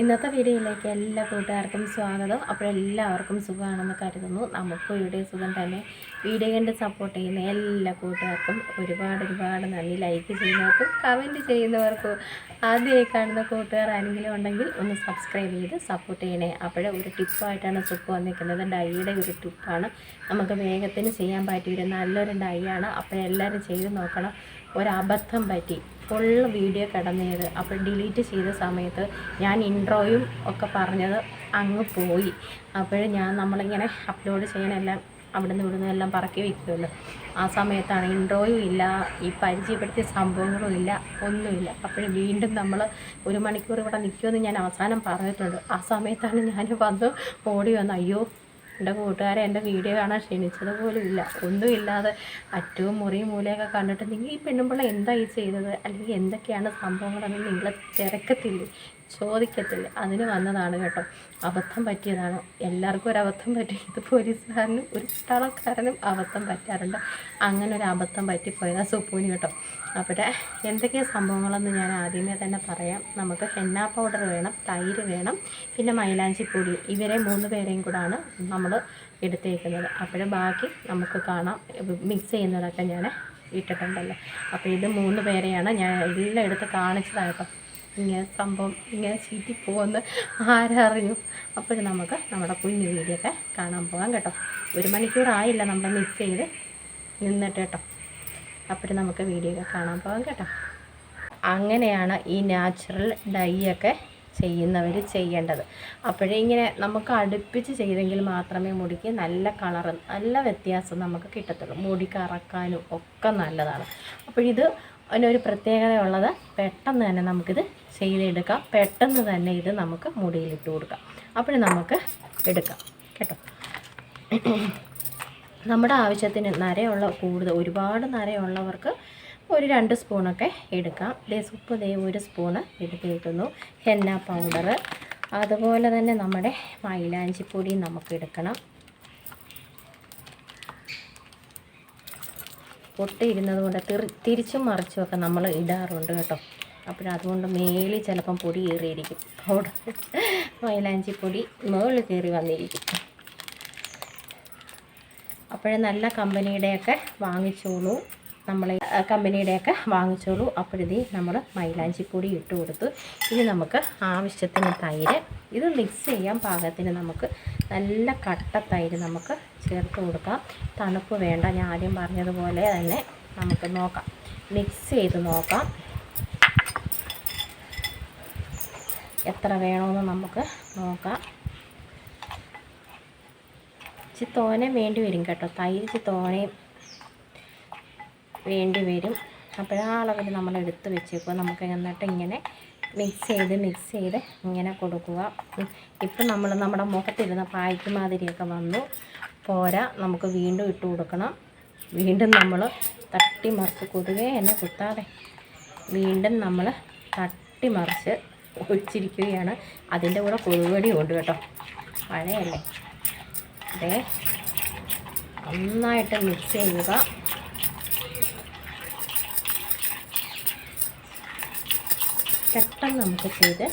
ഇന്നത്തെ വീഡിയോയിലേക്ക് എല്ലാ കൂട്ടുകാർക്കും സ്വാഗതം. അപ്പോൾ എല്ലാവർക്കും സുഖമാണെന്ന് കരുതുന്നു. നമുക്കും ഇവിടെ സുഖം തന്നെ. വീഡിയോ കണ്ട് സപ്പോർട്ട് ചെയ്യുന്ന എല്ലാ കൂട്ടുകാർക്കും ഒരുപാട് ഒരുപാട് നന്ദി. ലൈക്ക് ചെയ്യുന്നവർക്കും കമന്റ് ചെയ്യുന്നവർക്കും ആദ്യമായി കാണുന്ന കൂട്ടുകാർ ആരെങ്കിലും ഉണ്ടെങ്കിൽ ഒന്ന് സബ്സ്ക്രൈബ് ചെയ്ത് സപ്പോർട്ട് ചെയ്യണേ. അപ്പോഴേ ഒരു ടിപ്പായിട്ടാണ് സുപ്പ് വന്നിരിക്കുന്നത്. ഡൈയുടെ ഒരു ടിപ്പാണ് നമുക്ക് വേഗത്തിന് ചെയ്യാൻ പറ്റിയൊരു നല്ലൊരു ഡൈ ആണ്. അപ്പോഴെല്ലാവരും ചെയ്ത് നോക്കണം. ഒരബദ്ധം പറ്റി. ഫുൾ വീഡിയോ കിടന്നത് അപ്പോൾ ഡിലീറ്റ് ചെയ്ത സമയത്ത് ഞാൻ ഇൻട്രോയും ഒക്കെ പറഞ്ഞത് അങ്ങ് പോയി. അപ്പോൾ ഞാൻ നമ്മളിങ്ങനെ അപ്ലോഡ് ചെയ്യാനെല്ലാം അവിടെ നിന്ന് ഇവിടുന്ന് എല്ലാം പറക്കി വയ്ക്കുമല്ലോ ആ സമയത്താണ് ഇൻട്രോയും ഇല്ല ഈ പരിചയപ്പെടുത്തിയ സംഭവങ്ങളും ഇല്ല ഒന്നുമില്ല. അപ്പോൾ വീണ്ടും നമ്മൾ ഒരു മണിക്കൂർ ഇവിടെ നിൽക്കുമെന്ന് ഞാൻ അവസാനം പറഞ്ഞിട്ടുണ്ട്. ആ സമയത്താണ് ഞാൻ വന്ന് ഓടി വന്ന് അയ്യോ എന്റെ കൂട്ടുകാരെ എന്റെ വീഡിയോ കാണാൻ ക്ഷണിച്ചത് പോലും ഇല്ല ഒന്നുമില്ലാതെ അറ്റവും മുറിയും മൂലയൊക്കെ കണ്ടിട്ട് നിങ്ങൾ ഈ പെണ്ണുമ്പിള്ള എന്താ ഈ ചെയ്തത്? അല്ലെങ്കിൽ എന്തൊക്കെയാണ് സംഭവങ്ങളെന്ന് നിങ്ങളെ തിരക്കത്തില്ലേ? ചോദിക്കത്തില്ല. അതിന് വന്നതാണ് കേട്ടോ. അബദ്ധം പറ്റിയതാണ്? എല്ലാവർക്കും ഒരു അബദ്ധം പറ്റി. ഇത് പോലീസുകാരനും ഒരു പട്ടാളക്കാരനും അബദ്ധം പറ്റാറുണ്ട്. അങ്ങനെ ഒരു അബദ്ധം പറ്റിപ്പോയതാണ് സുപ്പൂന് കേട്ടോ. അവിടെ എന്തൊക്കെയാണ് സംഭവങ്ങളെന്ന് ഞാൻ ആദ്യമേ തന്നെ പറയാം. നമുക്ക് ഹെന്ന പൗഡർ വേണം തൈര് വേണം പിന്നെ മൈലാഞ്ചിപ്പൊടി ഇവരെ മൂന്ന് പേരെയും കൂടാണ് നമ്മൾ എടുത്തേക്കുന്നത്. അപ്പോൾ ബാക്കി നമുക്ക് കാണാം. മിക്സ് ചെയ്യുന്നതൊക്കെ ഞാൻ ഇട്ടിട്ടുണ്ടല്ലോ. അപ്പോൾ ഇത് മൂന്ന് പേരെയാണ് ഞാൻ എല്ലാം എടുത്ത് കാണിച്ചതായിട്ടോ ഇങ്ങനെ സംഭവം ഇങ്ങനെ ചീറ്റി പോകുമെന്ന് ആരറിഞ്ഞു. അപ്പോഴും നമുക്ക് നമ്മുടെ കുഞ്ഞു വീഡിയോ ഒക്കെ കാണാൻ പോകാം കേട്ടോ. ഒരു മണിക്കൂറായില്ല നമ്മൾ മിക്സ് ചെയ്ത് നിന്നിട്ട് കേട്ടോ. അപ്പോഴും നമുക്ക് വീഡിയോ ഒക്കെ കാണാൻ പോകാം കേട്ടോ. അങ്ങനെയാണ് ഈ നാച്ചുറൽ ഡൈ ഒക്കെ ചെയ്യുന്നവർ ചെയ്യേണ്ടത്. അപ്പോഴേ ഇങ്ങനെ നമുക്ക് അടുപ്പിച്ച് ചെയ്തെങ്കിൽ മാത്രമേ മുടിക്ക് നല്ല കളറും നല്ല വ്യത്യാസം നമുക്ക് കിട്ടത്തുള്ളൂ. മുടി കറക്കാനും ഒക്കെ നല്ലതാണ്. അപ്പോഴിത് അതിനൊരു പ്രത്യേകത ഉള്ളത് പെട്ടെന്ന് തന്നെ നമുക്കിത് ചെയ്തെടുക്കാം. പെട്ടെന്ന് തന്നെ ഇത് നമുക്ക് മുടിയിലിട്ട് കൊടുക്കാം. അപ്പോൾ നമുക്ക് എടുക്കാം. കേട്ടോ? നമ്മുടെ ആവശ്യത്തിന് നരയുള്ള കൂടുതൽ ഒരുപാട് നരയുള്ളവർക്ക് ഒരു രണ്ട് സ്പൂണൊക്കെ എടുക്കാം. ദേ ഉപ്പ് ദേ ഒരു സ്പൂണ് എടുത്തിരിക്കുന്നു. ഹെന്ന പൗഡർ അതുപോലെ തന്നെ നമ്മുടെ മൈലാഞ്ചിപ്പൊടി നമുക്ക് എടുക്കണം. പൊട്ടിയിരുന്നത് കൊണ്ട് തിരി തിരിച്ചും മറിച്ചുമൊക്കെ നമ്മൾ ഇടാറുണ്ട് കേട്ടോ. അപ്പോഴതുകൊണ്ട് മേലിൽ ചിലപ്പം പൊടി കയറിയിരിക്കും. പൗഡർ മൈലാഞ്ചിപ്പൊടി മുകളിൽ കയറി വന്നിരിക്കും. അപ്പോഴേ നല്ല കമ്പനിയുടെയൊക്കെ വാങ്ങിച്ചോളൂ. നമ്മൾ കമ്പനിയുടെയൊക്കെ വാങ്ങിച്ചോളൂ. അപ്പോഴത്തേ നമ്മൾ മൈലാഞ്ചിപ്പൊടി ഇട്ട് കൊടുത്തു ഇനി നമുക്ക് ആവശ്യത്തിന് തൈര് ഇത് മിക്സ് ചെയ്യാൻ പാകത്തിന് നമുക്ക് നല്ല കട്ട തൈര് നമുക്ക് ചേർത്ത് കൊടുക്കാം. തണുപ്പ് വേണ്ട. ഞാൻ ആദ്യം പറഞ്ഞതുപോലെ തന്നെ നമുക്ക് നോക്കാം. മിക്സ് ചെയ്ത് നോക്കാം. എത്ര വേണമെന്ന് നമുക്ക് നോക്കാം. ഇച്ചി തോനെ വേണ്ടി വരും കേട്ടോ. തൈര് ഇച്ചി തോനയും വേണ്ടി വരും. അപ്പോഴാ അളവിൽ നമ്മൾ എടുത്ത് വെച്ചേക്കുക നമുക്ക് എന്നിട്ട് ഇങ്ങനെ മിക്സ് ചെയ്ത് മിക്സ് ചെയ്ത് ഇങ്ങനെ കൊടുക്കുക. ഇപ്പം നമ്മൾ നമ്മുടെ മുഖത്തിരുന്ന പായ്ക്ക് മാതിരിയൊക്കെ വന്നു. പോരാ നമുക്ക് വീണ്ടും ഇട്ട് കൊടുക്കണം. വീണ്ടും നമ്മൾ തട്ടി മറിച്ച് കൊതുകെ എന്നെ കുത്താതെ. വീണ്ടും നമ്മൾ തട്ടി മറിച്ച് ഒഴിച്ചിരിക്കുകയാണ്. അതിന്റെ കൂടെ കൊതുകടിയും ഉണ്ട് കേട്ടോ. മഴയല്ലേ അതെ നന്നായിട്ട് മിക്സ് ചെയ്യുക. പെട്ടെന്ന് നമുക്ക് ചെയ്ത്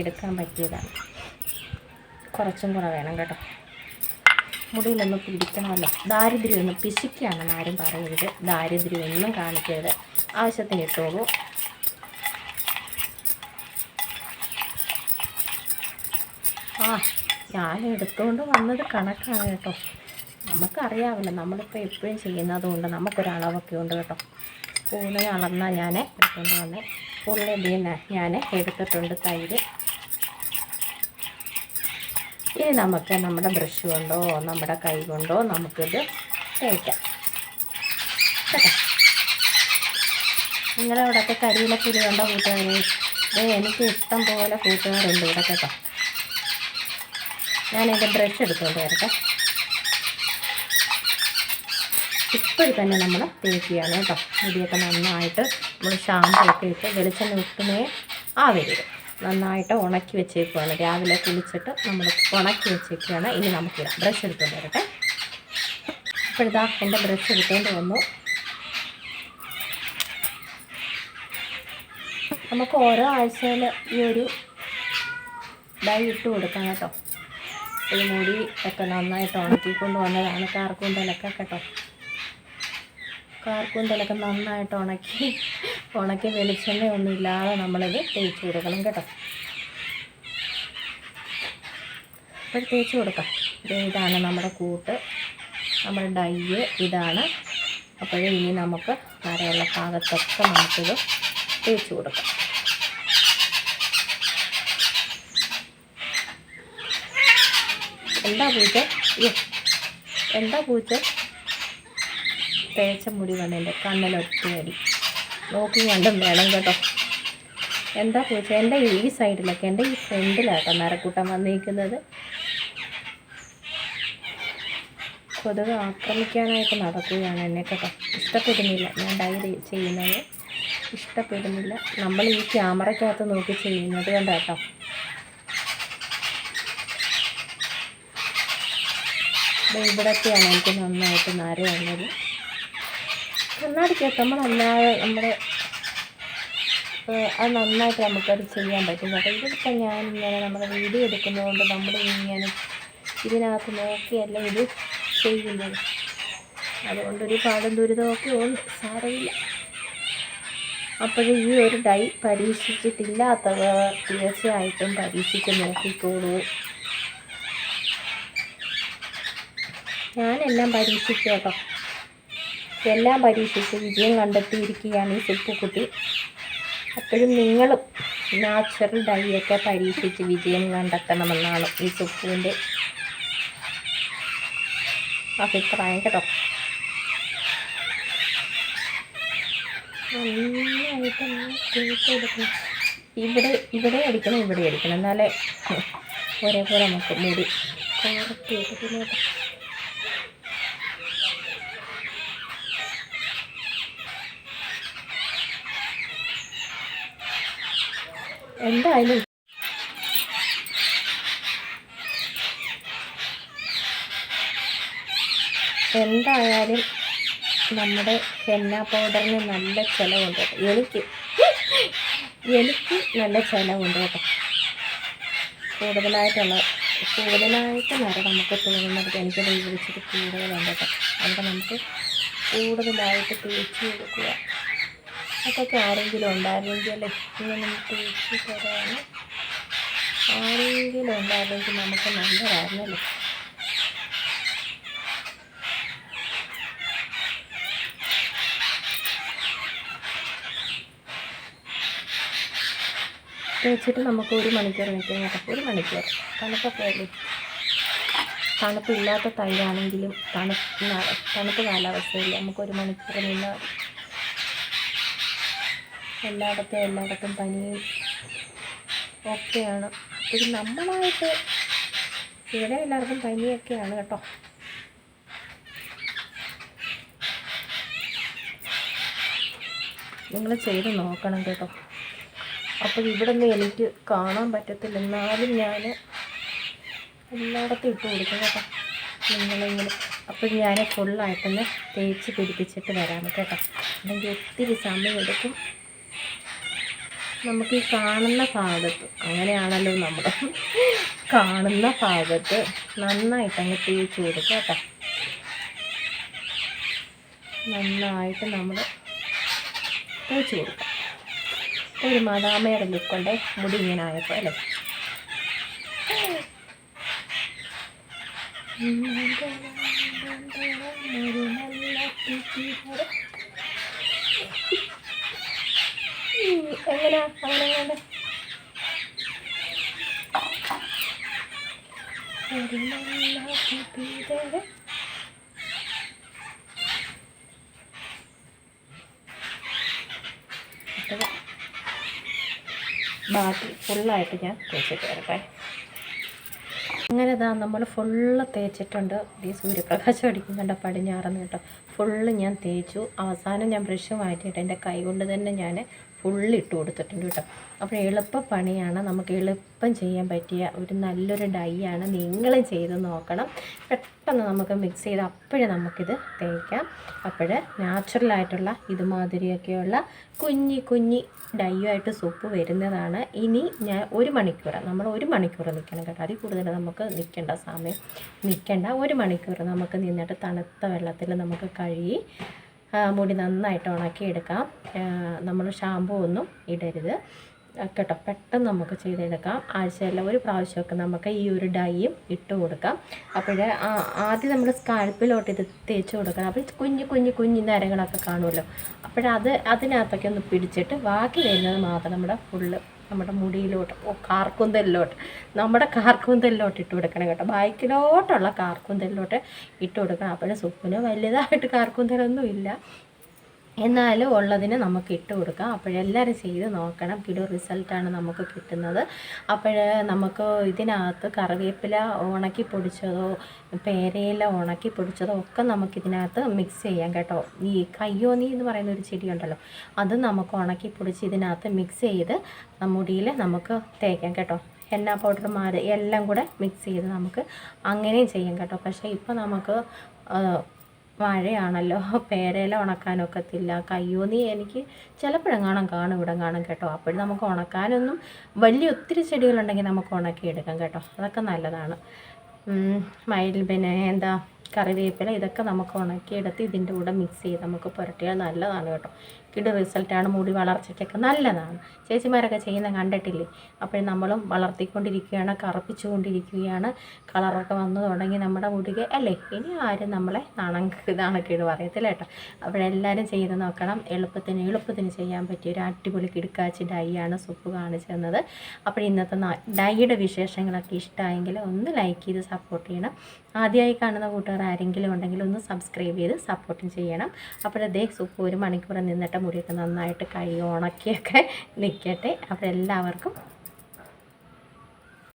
എടുക്കാൻ പറ്റിയതാണ്. കുറച്ചും കൂടെ വേണം കേട്ടോ. മുടിയിലൊന്ന് പിടിക്കണമല്ലോ. ദാരിദ്ര്യമൊന്നും പിശിക്കുകയാണെന്ന് ആരും പറയരുത്. ദാരിദ്ര്യമൊന്നും കാണിക്കരുത്. ആവശ്യത്തിന് ഇട്ടോളൂ. ആ ഞാൻ എടുത്തുകൊണ്ട് വന്നത് കണക്കാണ് കേട്ടോ. നമുക്കറിയാമല്ലോ നമ്മളിപ്പോൾ എപ്പോഴും ചെയ്യുന്നത് കൊണ്ട് നമുക്കൊരളവൊക്കെ ഉണ്ട് കേട്ടോ. സ്പൂണിൽ അളന്ന ഞാൻ എടുത്തുകൊണ്ട് വന്നേ. ഫുള്ള് ഇതിന് ഞാൻ എടുത്തിട്ടുണ്ട് തൈര്. ഇനി നമുക്ക് നമ്മുടെ ബ്രഷ് കൊണ്ടോ നമ്മുടെ കൈ കൊണ്ടോ നമുക്കിത് തേക്കാം. കേട്ടോ? നിങ്ങളുടെ അവിടെയൊക്കെ കരിയില പുലി കണ്ടോ കൂട്ടുകാരെ? ഏ എനിക്ക് ഇഷ്ടം പോലെ കൂട്ടുകാരുണ്ട് ഇവിടെ കേട്ടോ. ഞാനെന്റെ ബ്രഷ് എടുത്തുകൊണ്ട് വരട്ടെ. ഇപ്പോഴും തന്നെ നമ്മൾ തേക്കുകയാണ് കേട്ടോ. മുടിയൊക്കെ നന്നായിട്ട് നമ്മൾ ഷാമ്പു ഒക്കെ ഇട്ട് വെളിച്ചെണ്ണ ഒട്ടുമേ ആവരുത് നന്നായിട്ട് ഉണക്കി വെച്ചേക്കുവാണ്. രാവിലെ കുളിച്ചിട്ട് നമ്മൾ ഉണക്കി വെച്ചേക്കുകയാണ് ഇനി നമുക്കിടാം ബ്രഷ് എടുത്തുകൊണ്ട് വരട്ടെ. ഇപ്പോഴിതാ എന്റെ ബ്രഷ് എടുത്തുകൊണ്ട് വന്നു. നമുക്ക് ഓരോ ആഴ്ചയിൽ ഈ ഒരു ഡൈ ഇട്ട് കൊടുക്കാം കേട്ടോ. ഈ മുടി ഒക്കെ നന്നായിട്ട് ഉണക്കിക്കൊണ്ട് വന്നതാണ് കാർക്കൂന്തലൊക്കെ കേട്ടോ. കാർക്കൂന്തലൊക്കെ നന്നായിട്ട് ഉണക്കി ഉണക്കി വെളിച്ചെണ്ണ ഒന്നും ഇല്ലാതെ നമ്മളിത് തേച്ച് കൊടുക്കണം കേട്ടോ. അപ്പോൾ തേച്ച് കൊടുക്കാം. ഇതാണ് നമ്മുടെ കൂട്ട്. നമ്മുടെ ഡയ്യ് ഇതാണ്. അപ്പോഴേ ഇനി നമുക്ക് നരയുള്ള ഭാഗത്തൊക്കെ നമുക്കിത് തേച്ച് കൊടുക്കാം. എന്താ പൂച്ച? എന്താ പൂച്ച? തേച്ച മുടി വേണം എന്റെ കണ്ണിലൊറ്റയടി നോക്കി കണ്ടും വേണം കേട്ടോ. എന്താ പൂച്ച? എന്റെ ഈ സൈഡിലൊക്കെ എന്റെ ഈ ഫ്രണ്ടിലാട്ടോ നരക്കൂട്ടം വന്നിരിക്കുന്നത്. കൊതുക് ആക്രമിക്കാനായിട്ട് നടക്കുകയാണ് എന്നെ കേട്ടോ. ഇഷ്ടപ്പെടുന്നില്ല ഞാൻ ഡയറി ചെയ്യുന്നത്. ഇഷ്ടപ്പെടുന്നില്ല. നമ്മൾ ഈ ക്യാമറയ്ക്കകത്ത് നോക്കി ചെയ്യുന്നത് കണ്ടോ ദേ ഇവിടൊക്കെയാണ് എനിക്ക് നന്നായിട്ട് നര ഉള്ളത് കണ്ണാടിക്കകത്ത് നമ്മളല്ലാതെ നമ്മുടെ അത് നന്നായിട്ട് നമുക്കത് ചെയ്യാൻ പറ്റും. കേട്ടോ ഇതിപ്പോൾ ഞാനിങ്ങനെ നമ്മുടെ വീഡിയോ എടുക്കുന്നതുകൊണ്ട് നമ്മൾ ഇങ്ങനെ ഇതിനകത്ത് നോക്കിയല്ല ഇത് ചെയ്യുന്നത്. അതുകൊണ്ടൊരു പാടും ദുരിതമൊക്കെ ഉണ്ട്. സാരമില്ല. അപ്പോഴും ഈ ഒരു ഡൈ പരീക്ഷിച്ചിട്ടില്ലാത്തവർ തീർച്ചയായിട്ടും പരീക്ഷിച്ച് നോക്കിക്കോളൂ. ഞാനെല്ലാം പരീക്ഷിച്ചു കേട്ടോ എല്ലാം പരീക്ഷിച്ച് വിജയം കണ്ടെത്തിയിരിക്കുകയാണ് ഈ സുപ്പുക്കുട്ടി അപ്പോഴും നിങ്ങളും നാച്ചുറൽ ഡൈയൊക്കെ പരീക്ഷിച്ച് വിജയം കണ്ടെത്തണമെന്നാണ് ഈ സുപ്പുവിന്റെ അഭിപ്രായം കേട്ടോ. ഇവിടെ ഇവിടെ അടിക്കണം ഇവിടെ അടിക്കണം. എന്നാലേ ഒരേപോലെ നമുക്ക് മുടി കോർത്തി എന്തായാലും എന്തായാലും നമ്മുടെ ഹെന്ന പൗഡറിന് നല്ല ചിലവുണ്ട്. കേട്ടോ എനിക്ക് എനിക്ക് നല്ല ചിലവുണ്ട് കേട്ടോ. കൂടുതലായിട്ടുള്ള കൂടുതലായിട്ട് നേരെ നമുക്ക് തോന്നുന്നത് എനിക്ക് വിളിച്ചിട്ട് കൂടുതലുണ്ട് കേട്ടോ. അവിടെ നമുക്ക് കൂടുതലായിട്ട് തേച്ച് കൊടുക്കുക അതൊക്കെ ആരെങ്കിലും ഉണ്ടായിരുന്നെങ്കിൽ നമുക്ക് തേച്ച് തരാൻ ആരെങ്കിലും ഉണ്ടായിരുന്നെങ്കിൽ നമുക്ക് നല്ലതായിരുന്നല്ലോ തേച്ചിട്ട് നമുക്ക് ഒരു മണിക്കൂർ നിൽക്കാം കേട്ടോ. ഒരു മണിക്കൂർ. തണുപ്പൊക്കെ അല്ലേ? തണുപ്പില്ലാത്ത തൈരാണെങ്കിലും തണുപ്പ് തണുപ്പ് കാലാവസ്ഥയിൽ നമുക്ക് ഒരു മണിക്കൂർ നിന്നാൽ എല്ലായിടത്തും എല്ലായിടത്തും പനി ഒക്കെയാണ്. ഒരു നമ്മളായിട്ട് ഇവിടെ എല്ലാവർക്കും പനിയൊക്കെയാണ് കേട്ടോ. നിങ്ങൾ ചെയ്ത് നോക്കണം കേട്ടോ. അപ്പോൾ ഇവിടെ നിന്ന് എനിക്ക് കാണാൻ പറ്റത്തില്ല. എന്നാലും ഞാൻ എല്ലായിടത്തും ഇട്ട് കൊടുക്കും കേട്ടോ. നിങ്ങളിങ്ങനെ അപ്പം ഞാൻ ഫുള്ളായിട്ടൊന്ന് തേച്ച് പിടിപ്പിച്ചിട്ട് വരാം കേട്ടോ. അല്ലെങ്കിൽ ഒത്തിരി സമയം എടുക്കും നമുക്ക് ഈ കാണുന്ന ഭാഗത്ത് അങ്ങനെയാണല്ലോ നമ്മൾ കാണുന്ന ഭാഗത്ത് നന്നായിട്ട് അങ്ങ് തേച്ച് കൊടുക്കുക കേട്ടോ. നന്നായിട്ട് നമ്മൾ തേച്ച് കൊടുക്കുക. ഒരു മദാമയുടെ ലുക്കൊണ്ട് മുടി ഇങ്ങനെ ആയപ്പോൾ അല്ലേ? ഒരു നല്ല എങ്ങനെയാ അങ്ങനെ. അപ്പോൾ ബാക്കി ഫുള്ളായിട്ട് ഞാൻ തേച്ചിട്ട് വരട്ടെ. അങ്ങനെ ഇതാ നമ്മൾ ഫുള്ള് തേച്ചിട്ടുണ്ട്. ഈ സൂര്യപ്രകാശം അടിക്കുന്നുണ്ട്. പടിഞ്ഞാറെന്ന് കേട്ടോ. ഫുള്ള് ഞാൻ തേച്ചു. അവസാനം ഞാൻ ബ്രഷ് മാറ്റിയിട്ട് എന്റെ കൈ കൊണ്ട് തന്നെ ഞാൻ ഫുള്ള് ഇട്ട് കൊടുത്തിട്ടുണ്ട് കേട്ടോ. അപ്പോൾ എളുപ്പ പണിയാണ് നമുക്ക് എളുപ്പം ചെയ്യാൻ പറ്റിയ ഒരു നല്ലൊരു ഡൈ ആണ് നിങ്ങളും ചെയ്ത് നോക്കണം. പെട്ടെന്ന് നമുക്ക് മിക്സ് ചെയ്ത് അപ്പോഴേ നമുക്കിത് തേക്കാം. അപ്പോൾ നാച്ചുറലായിട്ടുള്ള ഇതുമാതിരിയൊക്കെയുള്ള കുഞ്ഞി കുഞ്ഞി ഡൈയുമായിട്ട് സൂപ്പ് വരുന്നതാണ്. ഇനി ഞാൻ ഒരു മണിക്കൂർ നമ്മൾ ഒരു മണിക്കൂർ നിൽക്കണം കേട്ടോ. അതിൽ കൂടുതൽ നമുക്ക് നിൽക്കേണ്ട സമയം നിൽക്കേണ്ട. ഒരു മണിക്കൂർ നമുക്ക് നിന്നിട്ട് തണുത്ത വെള്ളത്തിൽ നമുക്ക് കഴുകി മുടി നന്നായിട്ട് ഉണക്കി എടുക്കാം നമ്മൾ ഷാമ്പൂ ഒന്നും ഇടരുത്. കേട്ടോ പെട്ടെന്ന് നമുക്ക് ചെയ്തെടുക്കാം. ആഴ്ചയിൽ ഒരു പ്രാവശ്യമൊക്കെ നമുക്ക് ഈ ഒരു ഡൈയും ഇട്ട് കൊടുക്കാം. അപ്പോൾ ആദ്യം നമ്മൾ സ്കാൽപ്പിലോട്ട് ഇത് തേച്ച് കൊടുക്കണം. അപ്പോൾ കുഞ്ഞു കുഞ്ഞു കുഞ്ഞു നരങ്ങളൊക്കെ കാണുമല്ലോ. അപ്പോഴത് അതിനകത്തൊക്കെ ഒന്ന് പിടിച്ചിട്ട് ബാക്കി വരുന്നത് മാത്രം നമ്മുടെ ഫുള്ള് നമ്മുടെ മുടിയിലോട്ട് ഓ കാർക്കുന്തലിലോട്ട് നമ്മുടെ കാർക്കുന്തലിലോട്ട് ഇട്ട് കൊടുക്കണം കേട്ടോ. ബാക്കിലോട്ടുള്ള കാർക്കുന്തലിലോട്ട് ഇട്ട് കൊടുക്കണം. അപ്പോഴും സുപ്പിന് വലുതായിട്ട് കാർക്കുന്തലൊന്നും ഇല്ല എന്നാലും ഉള്ളതിന് നമുക്ക് ഇട്ട് കൊടുക്കാം. അപ്പോഴെല്ലാവരും ചെയ്ത് നോക്കണം. കിലോ റിസൾട്ടാണ് നമുക്ക് കിട്ടുന്നത്. അപ്പോൾ നമുക്ക് ഇതിനകത്ത് കറിവേപ്പില ഉണക്കി പൊടിച്ചതോ പേരയില ഉണക്കി പൊടിച്ചതോ ഒക്കെ നമുക്ക് ഇതിനകത്ത് മിക്സ് ചെയ്യാം കേട്ടോ. ഈ കയ്യോന്നി എന്ന് പറയുന്ന ഒരു ചെടിയുണ്ടല്ലോ അത് നമുക്ക് ഉണക്കി പൊടിച്ച് ഇതിനകത്ത് മിക്സ് ചെയ്ത് മുടിയിൽ നമുക്ക് തേക്കാം കേട്ടോ. എണ്ണ പൗഡർ മാര് എല്ലാം കൂടെ മിക്സ് ചെയ്ത് നമുക്ക് അങ്ങനെയും ചെയ്യാം കേട്ടോ. പക്ഷേ ഇപ്പോൾ നമുക്ക് ആ, മഴയാണല്ലോ. പേരയില ഉണക്കാനൊക്കത്തില്ല. നീ എനിക്ക് ചിലപ്പോഴെങ്ങാണം കാണും ഇവിടെ കാണും കേട്ടോ. അപ്പോഴും നമുക്ക് ഉണക്കാനൊന്നും വലിയ ഒത്തിരി ചെടികളുണ്ടെങ്കിൽ നമുക്ക് ഉണക്കി എടുക്കാം കേട്ടോ. അതൊക്കെ നല്ലതാണ്. മയിൽ പിന്നെ എന്താ കറിവേപ്പില ഇതൊക്കെ നമുക്ക് ഉണക്കിയെടുത്ത് ഇതിന്റെ കൂടെ മിക്സ് ചെയ്ത് നമുക്ക് പുരട്ടിയാൽ നല്ലതാണ് കേട്ടോ. കിട് റിസൾട്ടാണ് മുടി വളർച്ചയ്ക്കൊക്കെ നല്ലതാണ്. ചേച്ചിമാരൊക്കെ ചെയ്യുന്ന കണ്ടിട്ടില്ലേ? അപ്പോൾ നമ്മളും വളർത്തിക്കൊണ്ടിരിക്കുകയാണ് കറുപ്പിച്ചുകൊണ്ടിരിക്കുകയാണ് കളറൊക്കെ വന്നു തുടങ്ങി നമ്മുടെ മുടിക്ക് അല്ലേ? ഇനി ആരും നമ്മളെ നാണം നാണക്കേട് പറയത്തില്ല കേട്ടോ? അപ്പോഴെല്ലാവരും ചെയ്ത് നോക്കണം. എളുപ്പത്തിന് എളുപ്പത്തിന് ചെയ്യാൻ പറ്റിയ ഒരു അടിപൊളി കിടുക്കാച്ചി ഡൈ ആണ് സൂപ്പ് കാണിച്ചു തന്നത്. അപ്പോൾ ഇന്നത്തെ ഡൈയുടെ വിശേഷങ്ങളൊക്കെ ഇഷ്ടമായെങ്കിൽ ഒന്ന് ലൈക്ക് ചെയ്ത് സപ്പോർട്ട് ചെയ്യണം. ആദ്യമായി കാണുന്ന കൂട്ടുകാർ ആരെങ്കിലും ഉണ്ടെങ്കിൽ ഒന്ന് സബ്സ്ക്രൈബ് ചെയ്ത് സപ്പോർട്ടും ചെയ്യണം. അപ്പോഴതേ സൂപ്പ് ഒരു മണിക്കൂർ നിന്നിട്ട് മുടിയൊക്കെ നന്നായിട്ട് കൈ ഉണക്കിയൊക്കെ നിൽക്കട്ടെ അപ്പോൾ എല്ലാവർക്കും